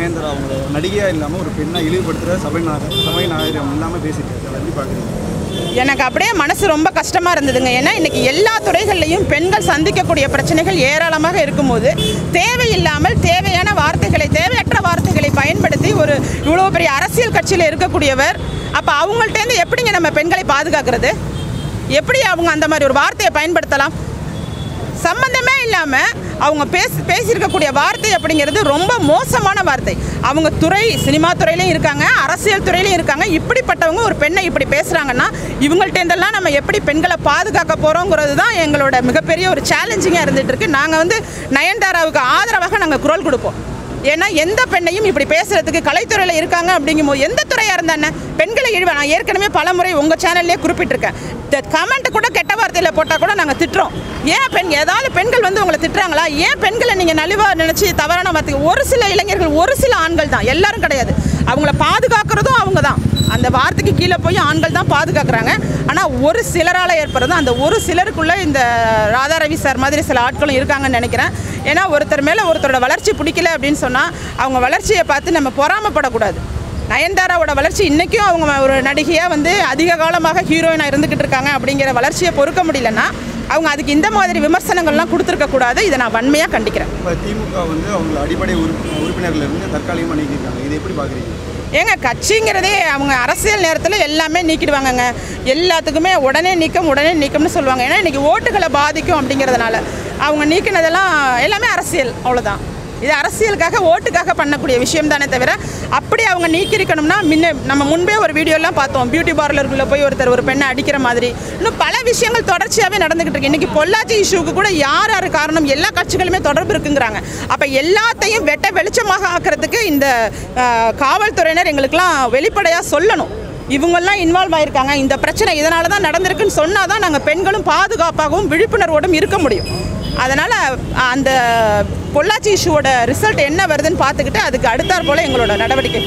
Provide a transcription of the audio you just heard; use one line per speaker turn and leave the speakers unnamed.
நயன்தாரா அவங்கள நடிகையாக இல்லாமல் ஒரு பெண்ணை இழிவுபடுத்துகிற சபை நாக சபை இல்லாமல் பேசிட்டு எப்படி பார்க்குறீங்க
எனக்கு அப்படியே மனசு ரொம்ப கஷ்டமாக இருந்ததுங்க. ஏன்னா இன்றைக்கி எல்லா துறைகள்லையும் பெண்கள் சந்திக்கக்கூடிய பிரச்சனைகள் ஏராளமாக இருக்கும்போது தேவையில்லாமல் தேவையான வார்த்தைகளை தேவையற்ற வார்த்தைகளை பயன்படுத்தி ஒரு இவ்வளோ பெரிய அரசியல் கட்சியில் இருக்கக்கூடியவர் அப்போ அவங்கள்ட்டேருந்து எப்படிங்க நம்ம பெண்களை பாதுகாக்கிறது? எப்படி அவங்க அந்த மாதிரி ஒரு வார்த்தையை பயன்படுத்தலாம்? சம்பந்தமே இல்லாமல் அவங்க பேச பேசியிருக்கக்கூடிய வார்த்தை அப்படிங்கிறது ரொம்ப மோசமான வார்த்தை. அவங்க துறை சினிமா துறையிலையும் இருக்காங்க அரசியல் துறையிலையும் இருக்காங்க. இப்படிப்பட்டவங்க ஒரு பெண்ணை இப்படி பேசுகிறாங்கன்னா இவங்கள்ட்டேருந்தெல்லாம் நம்ம எப்படி பெண்களை பாதுகாக்க போகிறோங்கிறது தான் எங்களோட மிகப்பெரிய ஒரு சேலஞ்சிங்காக இருந்துகிட்டுருக்கு நாங்கள் வந்து நயன்தாராவுக்கு ஆதரவாக நாங்கள் குரல் கொடுப்போம். ஏன்னா எந்த பெண்ணையும் இப்படி பேசுறதுக்கு கலைத்துறையில் இருக்காங்க அப்படிங்கும்போது எந்த துறையாக இருந்தானே பெண்களை இழிவ நான் ஏற்கனவே பல முறை உங்கள் சேனல்லே குறிப்பிட்டிருக்கேன். கமெண்ட் கூட கெட்ட வார்த்தையில் போட்டால் கூட நாங்கள் திட்டுறோம். ஏன் பெண் ஏதாவது பெண்கள் வந்து உங்களை திட்டுறாங்களா? ஏன் பெண்களை நீங்கள் நலிவாக நினச்சி தவறான வார்த்தை ஒரு சில இளைஞர்கள் ஒரு சில ஆண்கள் தான். எல்லாரும் கிடையாது. அவங்கள பாதுகாக்கிறதும் அவங்க தான் அந்த வார்த்தைக்கு கீழே போய் ஆண்கள் தான் பாதுகாக்கிறாங்க. ஆனால் ஒரு சிலரால் ஏற்படுறது அந்த ஒரு சிலருக்குள்ளே இந்த ராதா ரவி சார் மாதிரி சில ஆட்களும் இருக்காங்கன்னு நினைக்கிறேன். ஏன்னா ஒருத்தர் மேலே ஒருத்தரோட வளர்ச்சி பிடிக்கல அப்படின்னு சொன்னால் அவங்க வளர்ச்சியை பார்த்து நம்ம பொறாமப்படக்கூடாது. நயன்தாராவோட வளர்ச்சி இன்றைக்கும் அவங்க ஒரு நடிகையாக வந்து அதிக காலமாக ஹீரோயினாக இருந்துக்கிட்டு இருக்காங்க அப்படிங்கிற வளர்ச்சியை பொறுக்க முடியலன்னா அவங்க அதுக்கு இந்த மாதிரி விமர்சனங்கள்லாம் கொடுத்துருக்க கூடாது. இதை நான் வன்மையாக கண்டிக்கிறேன்.
இப்போ திமுக வந்து அவங்க அடிப்படை உறுப்பி உறுப்பினர்கள் இருந்து தற்காலிகமாக நீக்கியிருக்காங்க. இதை எப்படி பார்க்குறீங்க
ஏங்க கட்சிங்கிறதே அவங்க அரசியல் நேரத்தில் எல்லாமே நீக்கிடுவாங்கங்க. எல்லாத்துக்குமே உடனே நீக்கம் உடனே நீக்கம்னு சொல்லுவாங்க. ஏன்னா இன்றைக்கி ஓட்டுகளை பாதிக்கும் அப்படிங்கிறதுனால. அவங்க நீக்கினதெல்லாம் எல்லாமே அரசியல். அவ்வளோதான் இது அரசியலுக்காக ஓட்டுக்காக பண்ணக்கூடிய விஷயம் தானே தவிர அப்படி அவங்க நீக்கிருக்கணும்னா முன்ன நம்ம முன்பே ஒரு வீடியோலாம் பார்த்தோம். பியூட்டி பார்லருக்குள்ளே போய் ஒருத்தர் ஒரு பெண்ணை அடிக்கிற மாதிரி. இன்னும் பல விஷயங்கள் தொடர்ச்சியாகவே நடந்துகிட்டு இருக்கு. இன்றைக்கி பொள்ளாச்சி இஷ்யூக்கு கூட யார் யார் காரணம் எல்லா கட்சிகளுமே தொடர்பு இருக்குங்கிறாங்க. அப்போ எல்லாத்தையும் வெட்ட வெளிச்சமாக ஆக்கிறதுக்கு இந்த காவல்துறையினர் எங்களுக்கெல்லாம் வெளிப்படையாக சொல்லணும். இவங்கெல்லாம் இன்வால்வ் ஆயிருக்காங்க. இந்த பிரச்சனை இதனால தான் நடந்திருக்குன்னு சொன்னால் தான் நாங்கள் பெண்களும் பாதுகாப்பாகவும் விழிப்புணர்வோடும் இருக்க முடியும். அதனால் அந்த பொள்ளாச்சி இஷ்யூவோட ரிசல்ட் என்ன வருதுன்னு பார்த்துக்கிட்டு அதுக்கு அடுத்தாற் போல் எங்களோட நடவடிக்கை